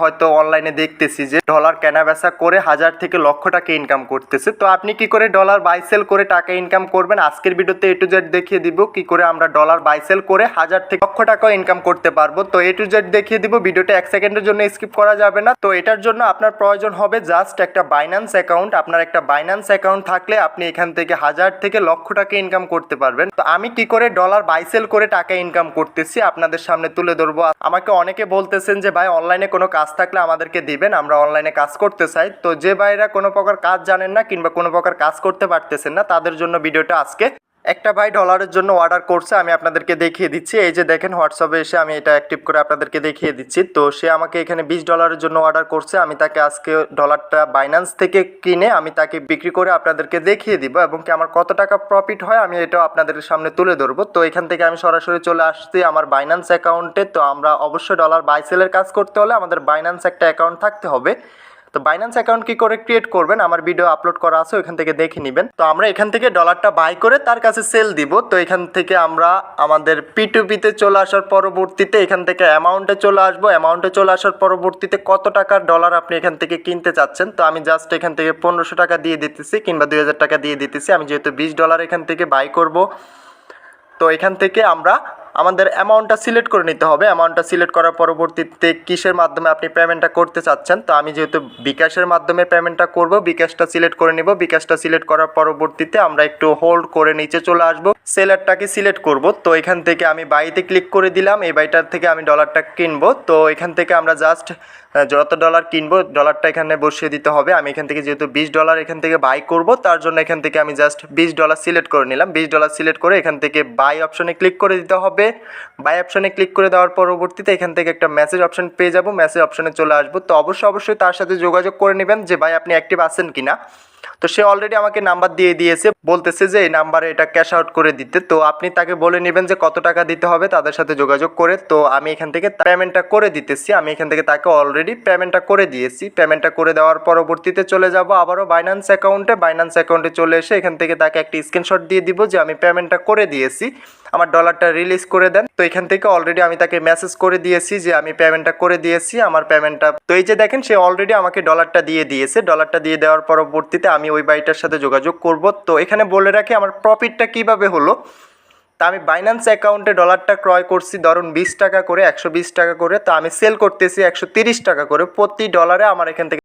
হয়তো অনলাইনে দেখতেছি যে ডলার কেনা বেচা করে হাজার থেকে লক্ষ টাকা ইনকাম করতেছে। তো আপনি কি করে ডলার বাই সেল করে টাকা ইনকাম করবেন? আজকের ভিডিওতে এ টু জেড দেখিয়ে দিব কি করে আমরা ডলার বাই সেল করে হাজার থেকে লক্ষ টাকা ইনকাম করতে পারব। তো এ টু জেড দেখিয়ে দিব, ভিডিওটা এক সেকেন্ডের জন্য স্কিপ করা যাবে না। তো এটার জন্য আপনার প্রয়োজন হবে জাস্ট একটা বাইন্যান্স অ্যাকাউন্ট আপনার একটা বাইন্যান্স অ্যাকাউন্ট থাকলে আপনি এখান থেকে হাজার থেকে লক্ষ টাকা ইনকাম করতে পারবেন। তো আমি কি করে ডলার বাই সেল করে টাকা ইনকাম করতেছি আপনাদের সামনে তুলে ধরবো। আমাকে অনেকে বলতেছেন যে, ভাই অনলাইনে কোনো কাজ থাকলে আমাদেরকে দিবেন, আমরা অনলাইনে কাজ করতে চাই। তো যে ভাইরা কোনো প্রকার কাজ জানেন না কিংবা কোনো প্রকার কাজ করতে পারতেছেন না, তাদের জন্য ভিডিওটা আজকে একটা ভাই ডলারের জন্য অর্ডার করছে, আমি আপনাদেরকে দেখিয়ে দিচ্ছি। এই যে দেখেন হোয়াটসঅ্যাপে এসে আমি এটা অ্যাক্টিভ করে আপনাদেরকে দেখিয়ে দিচ্ছি। তো সে আমাকে এখানে বিশ ডলারের জন্য অর্ডার করছে, আমি তাকে আজকে ডলারটা বাইন্যান্স থেকে কিনে আমি তাকে বিক্রি করে আপনাদেরকে দেখিয়ে দিব এবং কি আমার কত টাকা প্রফিট হয়, আমি এটাও আপনাদের সামনে তুলে ধরবো। তো এখান থেকে আমি সরাসরি চলে আসছি আমার বাইন্যান্স অ্যাকাউন্টে তো আমরা অবশ্যই ডলার বাইসেলের কাজ করতে হলে আমাদের বাইন্যান্স একটা অ্যাকাউন্ট থাকতে হবে। তো বাইন্যান্স অ্যাকাউন্ট কি করে ক্রিয়েট করবেন? আমার ভিডিও আপলোড করা আছে, ওইখান থেকে দেখে নেবেন। তো আমরা এখান থেকে ডলারটা বাই করে তার কাছে সেল দিব। তো এখান থেকে আমরা আমাদের পিটুপিতে চলে আসার পরবর্তীতে এখান থেকে অ্যামাউন্টে চলে আসব। অ্যামাউন্টে চলে আসার পরবর্তীতে কত টাকার ডলার আপনি এখান থেকে কিনতে চাচ্ছেন? তো আমি জাস্ট এখান থেকে পনেরোশো টাকা দিয়ে দিতেছি কিংবা দুই হাজার টাকা দিয়ে দিতেছি। আমি যেহেতু বিশ ডলার এখান থেকে বাই করব, তো এখান থেকে আমরা আমাদের অ্যামাউন্টটা সিলেক্ট করে নিতে হবে। অ্যামাউন্টটা সিলেক্ট করার পরবর্তীতে কিসের মাধ্যমে আপনি পেমেন্টটা করতে চাচ্ছেন? তো আমি যেহেতু বিকাশের মাধ্যমে পেমেন্টটা করব, বিকাশটা সিলেক্ট করে নিব। বিকাশটা সিলেক্ট করার পরবর্তীতে আমরা একটু হোল্ড করে নিচে চলে আসব। সেলারটাকে সিলেক্ট করব। তো এখান থেকে আমি বাইতে ক্লিক করে দিলাম। এই বাইটার থেকে আমি ডলারটা কিনবো। তো এখান থেকে আমরা জাস্ট যত ডলার কিনবো, ডলারটা এখানে বসিয়ে দিতে হবে। আমি এখান থেকে যেহেতু বিশ ডলার এখান থেকে বাই করব, তার জন্য এখান থেকে আমি জাস্ট বিশ ডলার সিলেক্ট করে নিলাম। বিশ ডলার সিলেক্ট করে এখান থেকে বাই অপশনে ক্লিক করে দিতে হবে। বাই অপশনে ক্লিক করে দেওয়ার পরবর্তীতে এখান থেকে একটা মেসেজ অপশন পেয়ে যাব। মেসেজ অপশনে চলে আসব। তো অবশ্যই অবশ্যই তার সাথে যোগাযোগ করে নেবেন যে, ভাই, আপনি অ্যাক্টিভ আছেন কিনা? তো সে অলরেডি আমাকে নাম্বার দিয়ে দিয়েছে, বলতেছে যে এই নাম্বারে এটা ক্যাশ আউট করে দিতে। তো আপনি তাকে বলে নেবেন যে কত টাকা দিতে হবে, তাদের সাথে যোগাযোগ করে। তো আমি এখান থেকে পেমেন্টটা করে দিতেছি। আমি এখান থেকে তাকে অলরেডি পেমেন্টটা করে দিয়েছি। পেমেন্টটা করে দেওয়ার পরবর্তীতে চলে যাব আবারও বাইন্যান্স অ্যাকাউন্টে বাইন্যান্স অ্যাকাউন্টে চলে এসে এখান থেকে তাকে একটি স্ক্রিনশট দিয়ে দিব যে আমি পেমেন্টটা করে দিয়েছি। আমার ডলারটা রিলিজ করে দেন। তো এখান থেকে অলরেডি আমি তাকে মেসেজ করে দিয়েছি যে আমি পেমেন্টটা করে দিয়েছি, আমার পেমেন্টটা তো এই যে দেখেন, সে অলরেডি আমাকে ডলারটা দিয়ে দিয়েছে। ডলারটা দিয়ে দেওয়ার পরবর্তীতে আমি ওই বাইটার সাথে যোগাযোগ করব। তো এখানে বলে রাখি, আমার প্রফিটটা কীভাবে হলো? তা আমি বাইন্যান্স অ্যাকাউন্টে ডলারটা ক্রয় করছি, ধরুন বিশ টাকা করে, একশো বিশ টাকা করে। তা আমি সেল করতেছি একশো তিরিশ টাকা করে। প্রতি ডলারে আমার এখান থেকে